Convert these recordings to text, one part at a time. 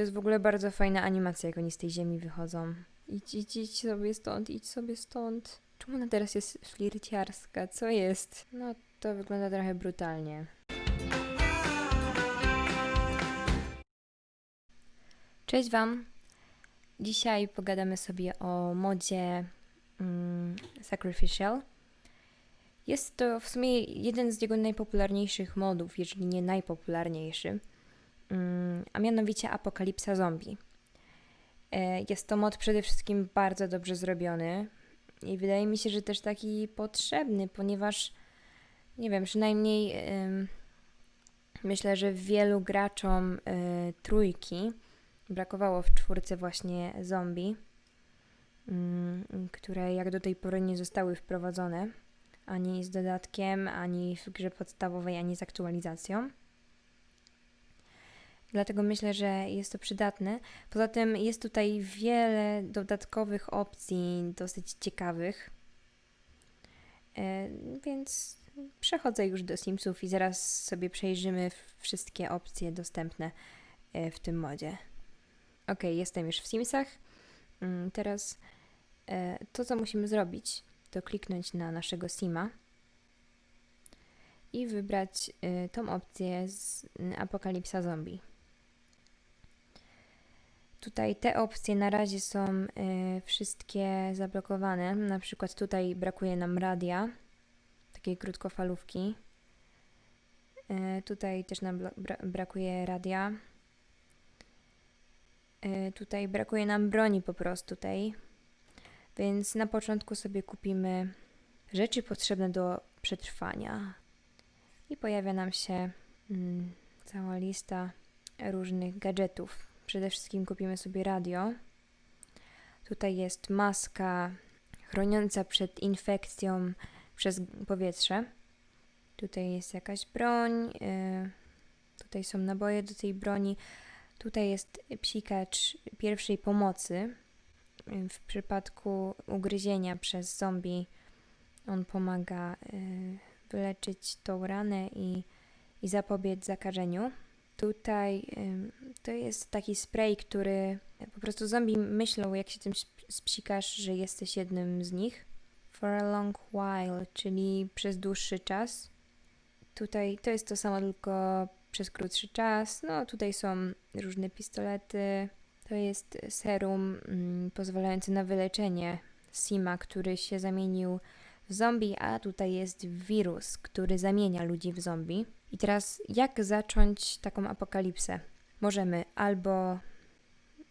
To jest w ogóle bardzo fajna animacja, jak oni z tej ziemi wychodzą. Idź, idź, idź sobie stąd, idź sobie stąd. Czemu ona teraz jest flirciarska? Co jest? No, to wygląda trochę brutalnie. Cześć Wam! Dzisiaj pogadamy sobie o modzie mm, Sacrificial. Jest to w sumie jeden z jego najpopularniejszych modów, jeżeli nie najpopularniejszy, a mianowicie Apokalipsa Zombie. E, Jest to mod przede wszystkim bardzo dobrze zrobiony i wydaje mi się, że też taki potrzebny, ponieważ nie wiem, przynajmniej myślę, że wielu graczom e, trójki brakowało w czwórce właśnie zombie, mm, które jak do tej pory nie zostały wprowadzone ani z dodatkiem, ani w grze podstawowej, ani z aktualizacją. Dlatego myślę, że jest to przydatne. Poza tym jest tutaj wiele dodatkowych opcji, dosyć ciekawych. E, Więc przechodzę już do Simsów i zaraz sobie przejrzymy wszystkie opcje dostępne e, w tym modzie. Ok, jestem już w Simsach. Mm, Teraz e, to, co musimy zrobić, to kliknąć na naszego Sima i wybrać tą opcję z Apokalipsa Zombie. Tutaj te opcje na razie są e, wszystkie zablokowane. Na przykład tutaj brakuje nam radia, takiej krótkofalówki. E, Tutaj też nam bra- brakuje radia. E, Tutaj brakuje nam broni po prostu tej. Więc na początku sobie kupimy rzeczy potrzebne do przetrwania. I pojawia nam się mm, cała lista różnych gadżetów. Przede wszystkim kupimy sobie radio. Tutaj jest maska chroniąca przed infekcją przez powietrze. Tutaj jest jakaś broń. y, Tutaj są naboje do tej broni. Tutaj jest psikacz pierwszej pomocy. W przypadku ugryzienia przez zombie on pomaga y, wyleczyć tą ranę i, i zapobiec zakażeniu. Tutaj to jest taki spray, który po prostu zombie myślą, jak się tym sp- spsikasz, że jesteś jednym z nich. For a long while, czyli przez dłuższy czas. Tutaj to jest to samo, tylko przez krótszy czas. No, tutaj są różne pistolety. To jest serum mm, pozwalający na wyleczenie Sima, który się zamienił w zombie, a tutaj jest wirus, który zamienia ludzi w zombie. I teraz, jak zacząć taką apokalipsę? Możemy albo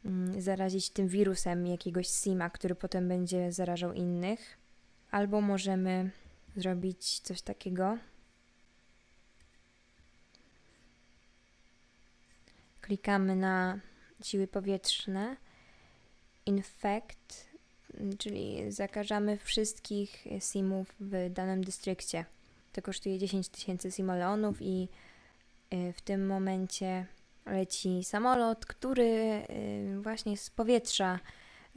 mm, zarazić tym wirusem jakiegoś Sima, który potem będzie zarażał innych, albo możemy zrobić coś takiego. Klikamy na siły powietrzne, infect, czyli zakażamy wszystkich simów w danym dystrykcie. To kosztuje 10 tysięcy simoleonów i y, w tym momencie leci samolot, który y, właśnie z powietrza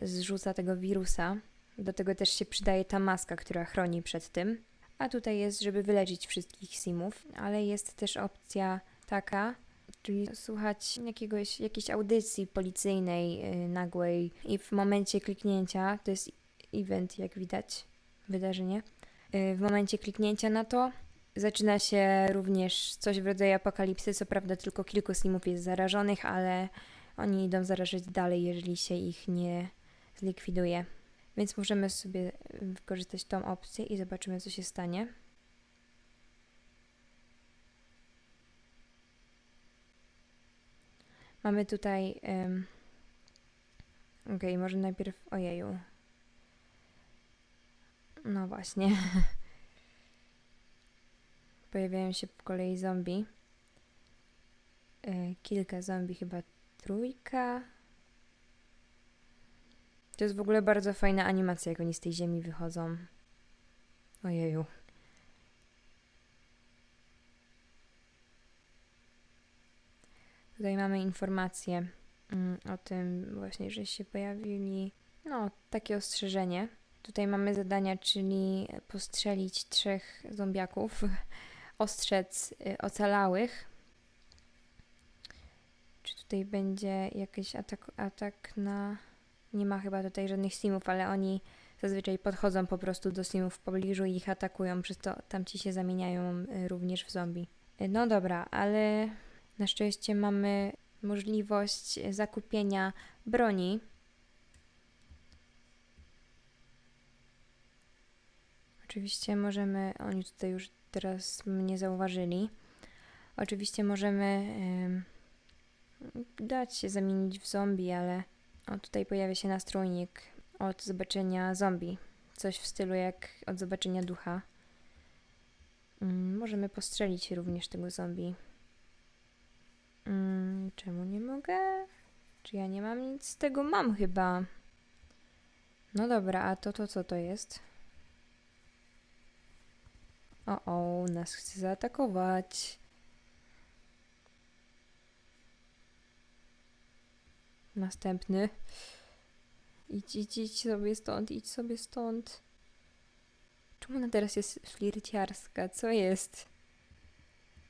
zrzuca tego wirusa. Do tego też się przydaje ta maska, która chroni przed tym. A tutaj jest, żeby wyleczyć wszystkich simów, ale jest też opcja taka, czyli słuchać jakiegoś, jakiejś audycji policyjnej y, nagłej i w momencie kliknięcia, to jest event jak widać, wydarzenie, w momencie kliknięcia na to zaczyna się również coś w rodzaju apokalipsy, co prawda tylko kilku simów jest zarażonych, ale oni idą zarażać dalej, jeżeli się ich nie zlikwiduje. Więc możemy sobie wykorzystać tą opcję i zobaczymy, co się stanie. Mamy tutaj. Um... Okej, może najpierw. Ojeju. No właśnie. Pojawiają się po kolei zombie. E, Kilka zombie, chyba trójka. To jest w ogóle bardzo fajna animacja, jak oni z tej ziemi wychodzą. Ojeju. Tutaj mamy informacje mm, o tym właśnie, że się pojawili. No, takie ostrzeżenie. Tutaj mamy zadania, czyli postrzelić trzech zombiaków, ostrzec y, ocalałych. Czy tutaj będzie jakiś atak, atak na... Nie ma chyba tutaj żadnych simów, ale oni zazwyczaj podchodzą po prostu do simów w pobliżu i ich atakują, przez to tamci się zamieniają y, również w zombie. Y, No dobra, ale na szczęście mamy możliwość zakupienia broni. Oczywiście możemy, oni tutaj już teraz mnie zauważyli. Oczywiście możemy em, dać się zamienić w zombie, ale o tutaj pojawia się nastrójnik od zobaczenia zombie. Coś w stylu jak od zobaczenia ducha. Mm, możemy postrzelić również tego zombie. Mm, czemu nie mogę? Czy ja nie mam nic z tego? Mam chyba. No dobra, a to to co to jest? O, o, nas chce zaatakować. Następny. Idź, idź, idź sobie stąd, idź sobie stąd. Czemu ona teraz jest flirciarska? Co jest?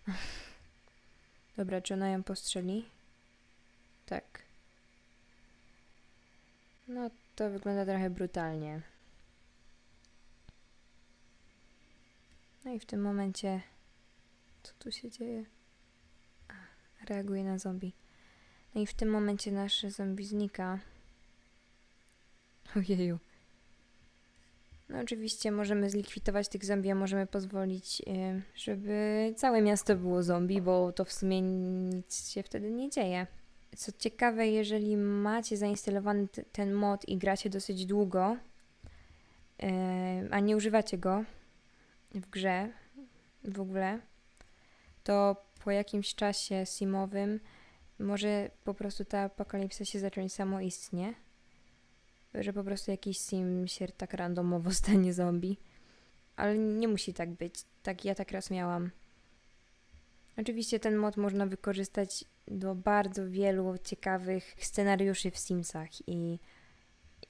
Dobra, czy ona ją postrzeli? Tak. No, to wygląda trochę brutalnie. No i w tym momencie. Co tu się dzieje? Reaguje na zombie. No i w tym momencie nasz zombie znika. Ojeju. No oczywiście możemy zlikwidować tych zombie, a możemy pozwolić, y, żeby całe miasto było zombie, bo to w sumie nic się wtedy nie dzieje. Co ciekawe, jeżeli macie zainstalowany ten mod i gracie dosyć długo, y, a nie używacie go w grze w ogóle, to po jakimś czasie simowym może po prostu ta apokalipsa się zacząć samoistnie że po prostu jakiś sim się tak randomowo stanie zombie. Ale nie musi tak być. Tak, ja tak raz miałam. Oczywiście ten mod można wykorzystać do bardzo wielu ciekawych scenariuszy w Simsach i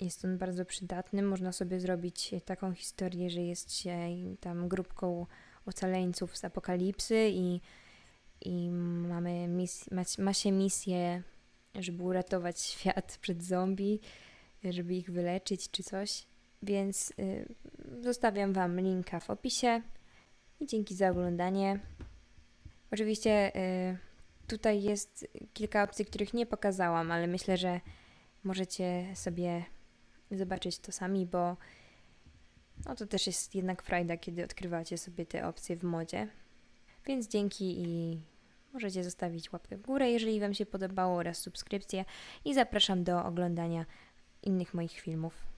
jest on bardzo przydatny. Można sobie zrobić taką historię, że jest się tam grupką ocaleńców z apokalipsy i, i mamy mis- ma, ma się misję, żeby uratować świat przed zombie żeby ich wyleczyć czy coś. Więc y, zostawiam Wam linka w opisie i dzięki za oglądanie. Oczywiście y, tutaj jest kilka opcji, których nie pokazałam, ale myślę, że możecie sobie zobaczyć to sami, bo no to też jest jednak frajda, kiedy odkrywacie sobie te opcje w modzie. Więc dzięki i możecie zostawić łapkę w górę, jeżeli Wam się podobało oraz subskrypcję i zapraszam do oglądania innych moich filmów.